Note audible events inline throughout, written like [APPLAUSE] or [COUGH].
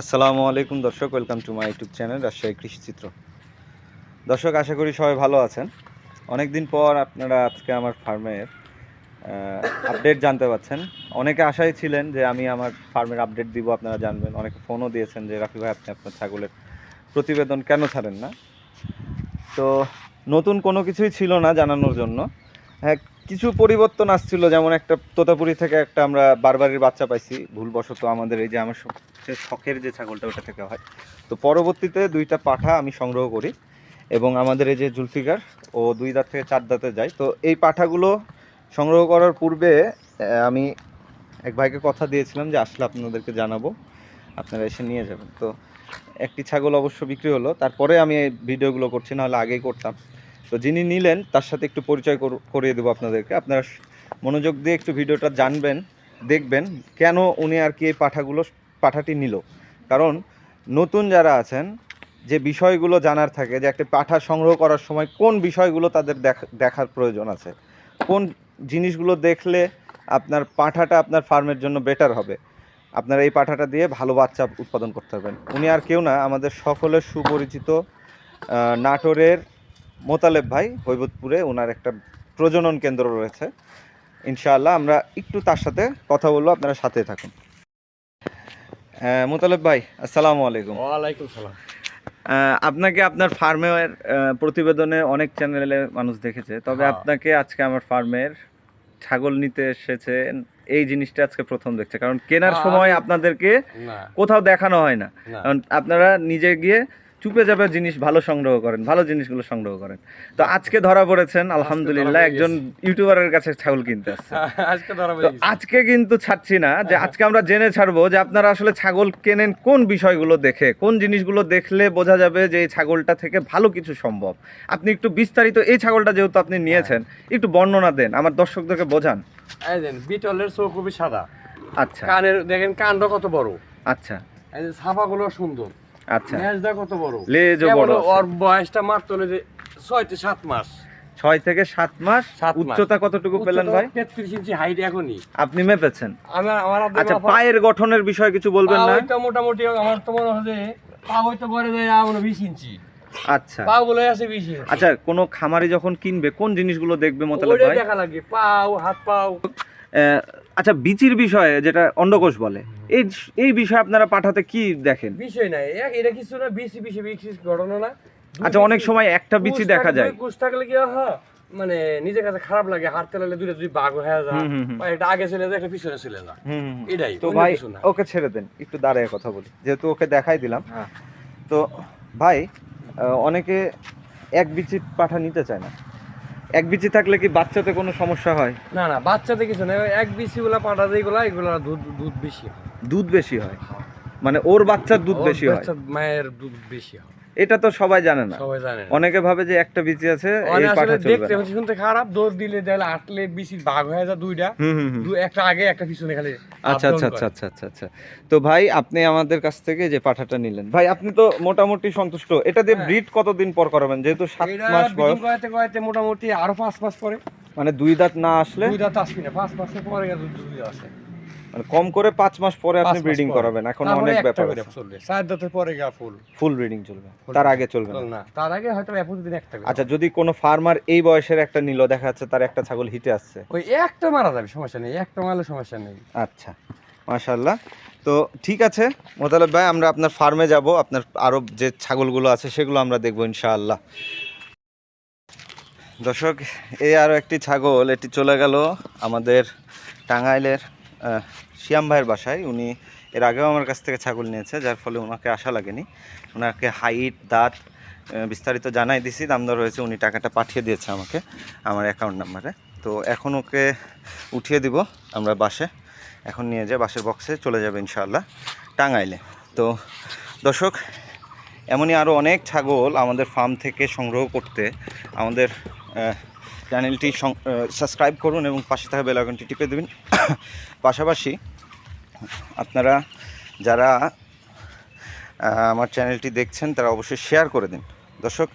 আসসালামু আলাইকুম দর্শক, welcome to my YouTube channel Rajshahi Krishichitra দর্শক, আশা করি সবাই ভালো আছেন। অনেক দিন পর আপনারা আজকে আমার ফার্মের আপডেট জানতে পাচ্ছেন। অনেকে আশাই ছিলেন যে আমি আমার ফার্মের আপডেট দিব, আপনারা জানবেন। অনেকে ফোনও দিয়েছেন যে, রাফি ভাই, আপনি আপনার ছাগলের প্রতিবেদন কেন ছাড়েন না? তো নতুন কোনো কিছুই ছিল না জানানোর জন্য। হ্যাঁ কিছু পরিবর্তন আসছিল, যেমন একটা তোতাপুরি থেকে একটা আমরা বারবারের বাচ্চা পাইছি। ভুলবশত আমাদের এই যে আমার শখের যে ছাগলটা ওটা থেকে হয়। তো পরবর্তীতে দুইটা পাঠা আমি সংগ্রহ করি এবং আমাদের এই যে জুলফিকার, ও দুই দাঁত থেকে চার দাঁতে যায়। তো এই পাঠাগুলো সংগ্রহ করার পূর্বে আমি এক ভাইকে কথা দিয়েছিলাম যে আসলে আপনাদেরকে জানাব। আপনারা এসে নিয়ে যাবেন। তো একটি ছাগল অবশ্য বিক্রি হলো। তারপরে আমি এই ভিডিওগুলো করছি, নাহলে আগেই করতাম। তো যিনি নিলেন, তার সাথে একটু পরিচয় কর- করিয়ে দেবো আপনাদেরকে। আপনারা মনোযোগ দিয়ে একটু ভিডিওটা জানবেন, দেখবেন কেন উনি আর কি এই পাঠাগুলো, পাঠাটি নিল। কারণ নতুন যারা আছেন, যে বিষয়গুলো জানার থাকে, যে একটা পাঠা সংগ্রহ করার সময় কোন বিষয়গুলো তাদের দেখ- দেখার প্রয়োজন আছে, কোন জিনিসগুলো দেখলে আপনার পাঠাটা আপনার ফার্মের জন্য বেটার হবে, আপনারা এই পাঠাটা দিয়ে ভালো বাচ্চা উৎপাদন করতে পারবেন। উনি আর কেউ না, আমাদের সকলের সুপরিচিত নাটোরের মোতালেব ভাই হৈবতপুরে ওনার একটা প্রজনন কেন্দ্র রয়েছে। ইনশাআল্লাহ আমরা একটু তার সাথে কথা বলব আপনারা সাথে থাকুন। মোতালেব ভাই আসসালামু আলাইকুম। ওয়ালাইকুম সালাম। আপনাকে আপনার ফার্মের প্রতিবেদনে অনেক চ্যানেলে মানুষ দেখেছে তবে হ্যাঁ। আপনাকে আজকে আমার ফার্মের ছাগল নিতে এসেছেন এই জিনিসটা আজকে প্রথম দেখছে কারণ কেনার সময় আপনাদেরকে কোথাও দেখানো হয় না। কারণ আপনারা নিজে গিয়ে চুপে চাপে জিনিস ভালো সংগ্রহ করেন ভালো জিনিসগুলো সংগ্রহ করেন। তো আজকে ধরা পড়েছেন আলহামদুলিল্লাহ একজন ইউটিউবারের কাছে ছাগল কিনতে আসছে। [LAUGHS] আজকে ধরা তো আজকে কিন্তু ছাড়ছি না যে আজকে আমরা জেনে ছাড়বো যে আপনারা আসলে ছাগল কেনেন কোন বিষয়গুলো দেখে কোন জিনিসগুলো দেখলে বোঝা যাবে যে এই ছাগলটা থেকে ভালো কিছু সম্ভব। আপনি একটু বিস্তারিত এই ছাগলটা যেহেতু আপনি নিয়েছেন একটু বর্ণনা দেন আমার দর্শকদেরকে বোঝান। বিটলের চোখ খুবই সাদা। আচ্ছা। কানের দেখেন কানটা কত বড়। আচ্ছা। ছাপাগুলো সুন্দর। আচ্ছা। লেজটা কত বড়? লেজও বড় ওর বয়সটা মাত্র হলো যে ছয় থেকে সাত মাস। ছয় থেকে সাত মাস? সাত উচ্চতা কতটুকু পেলেন ভাই? তেত্রিশ ইঞ্চি হাইট এখনই। আপনি মেপেছেন? আমার আমার আচ্ছা পায়ের গঠনের বিষয়ে কিছু বলবেন না? হয়তো মোটামুটি আমার তো মনে হয় যে পা হয়তো করে যায় আমার বিশ ইঞ্চি। আচ্ছা। পা গুলো আছে বিশ ইঞ্চি। আচ্ছা কোনো খামারি যখন কিনবে কোন জিনিসগুলো দেখবে মোতালেব ভাই? দেখা লাগে পাও হাত পাও। আহ, আচ্ছা বিচির বিষয়ে যেটা অন্ডকোষ বলে এই এই বিষয়ে আপনারা পাঠাতে কি দেখেন? বিষয় নাই। এটা কিছু না বেশি বেশি বেশি ঘটনা না। আচ্ছা অনেক সময় একটা বিচি দেখা যায়। কুশ থাকলে কি হয়? মানে নিজের কাছে খারাপ লাগে হাঁটতে লাগলে দুইটা দুই বাঘ হয়ে যায় একটা আগে চলে যায় একটা পিছনে চলে যায়। এটাই তো ভাই ওকে ছেড়ে দেন একটু দাঁড়ায় কথা বলি। যেহেতু ওকে দেখাই দিলাম। হ্যাঁ। তো ভাই অনেকে এক বিচি পাঠা নিতে চায় না। এক বিচি থাকলে কি বাচ্চাতে কোনো সমস্যা হয়? না না বাচ্চাতে কিছু নেই। এক বিচিগুলা পাঁটা পাটা যেগুলা এগুলা দুধ দুধ বেশি হয়। দুধ বেশি হয়? মানে ওর বাচ্চার দুধ বেশি হয়? বাচ্চার মায়ের দুধ বেশি হয়। এটা তো সবাই জানে না। সবাই জানে না। অনেকে ভাবে যে একটা বিচি আছে এই অনেক আসলে পাঠা চলবে দেখতে না। হচ্ছে শুনতে খারাপ দৌড় দিলে দিলে আটলে বেশি বাঘ হয়ে যায় দুইটা। হুম হুম হুম। দু- একটা আগে একটা পিছনে খালি আচ্ছা আচ্ছা আচ্ছা আচ্ছা আচ্ছা আচ্ছা। তো ভাই আপনি আমাদের কাছ থেকে যে পাঠাটা নিলেন ভাই আপনি তো মোটামুটি সন্তুষ্ট। এটা দিয়ে হ্যাঁ। ব্রিড কতদিন পর করাবেন? যেহেতু সাত এটা মাস বয়স। করাতে করাতে মোটামুটি আরও পাঁচ মাস পরে। মানে দুই দাঁত না আসলে? দুই দাঁত আসবি না পাঁচ মাসের পরে দুধ দুধ আসে। মানে কম করে পাঁচ মাস পরে আপনি ব্রিডিং করাবেন। এখন অনেক ব্যাপার। চলবে চার দাঁতের পরে গা ফুল। ফুল ব্রিডিং চলবে। তার আগে চলবে না। তার আগে হয়তো একটা। আচ্ছা যদি কোনো ফার্মার এই বয়সের একটা নিল দেখা যাচ্ছে তার একটা ছাগল হিটে আসছে। ওই একটা মারা যাবে সমস্যা নেই। একটা মারলে সমস্যা নেই। আচ্ছা মাশাল্লাহ তো ঠিক আছে মোতালেব ভাই আমরা আপনার ফার্মে যাব। আপনার আরও যে ছাগলগুলো আছে সেগুলো আমরা দেখব ইনশাআল্লাহ। দর্শক এই আরও একটি ছাগল এটি চলে গেল আমাদের টাঙ্গাইলের শিয়াম ভাইয়ের বাসায়। উনি এর আগেও আমার কাছ থেকে ছাগল নিয়েছে, যার ফলে ওনাকে আশা লাগেনি। ওনাকে হাইট, দাঁত বিস্তারিত জানাই দিছি, দাম দর হয়েছে, উনি টাকাটা পাঠিয়ে দিয়েছে আমাকে, আমার অ্যাকাউন্ট নাম্বারে তো এখন ওকে উঠিয়ে দিব আমরা বাসে। এখন নিয়ে যাই বাসের বক্সে চলে যাবে ইনশাআল্লাহ, টাঙ্গাইলে। তো দর্শক, এমনই আরও অনেক ছাগল আমাদের ফার্ম থেকে সংগ্রহ করতে আমাদের চ্যানেলটি সাবস্ক্রাইব করুন এবং পাশে থাকা বেল আইকনটি টিপে দেবেন। [COUGHS] পাশাপাশি আপনারা যারা আমার চ্যানেলটি দেখছেন, তারা অবশ্যই শেয়ার করে দিন। দর্শক,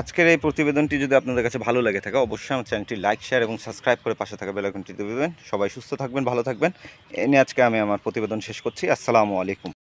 আজকের এই প্রতিবেদনটি যদি আপনাদের কাছে ভালো লাগে থাকে, অবশ্যই আমার চ্যানেলটি লাইক, শেয়ার এবং সাবস্ক্রাইব করে পাশে থাকা বেল আইকনটি দেবেন। সবাই সুস্থ থাকবেন, ভালো থাকবেন। এ নিয়ে আজকে আমি আমার প্রতিবেদন শেষ করছি। আসসালামু আলাইকুম।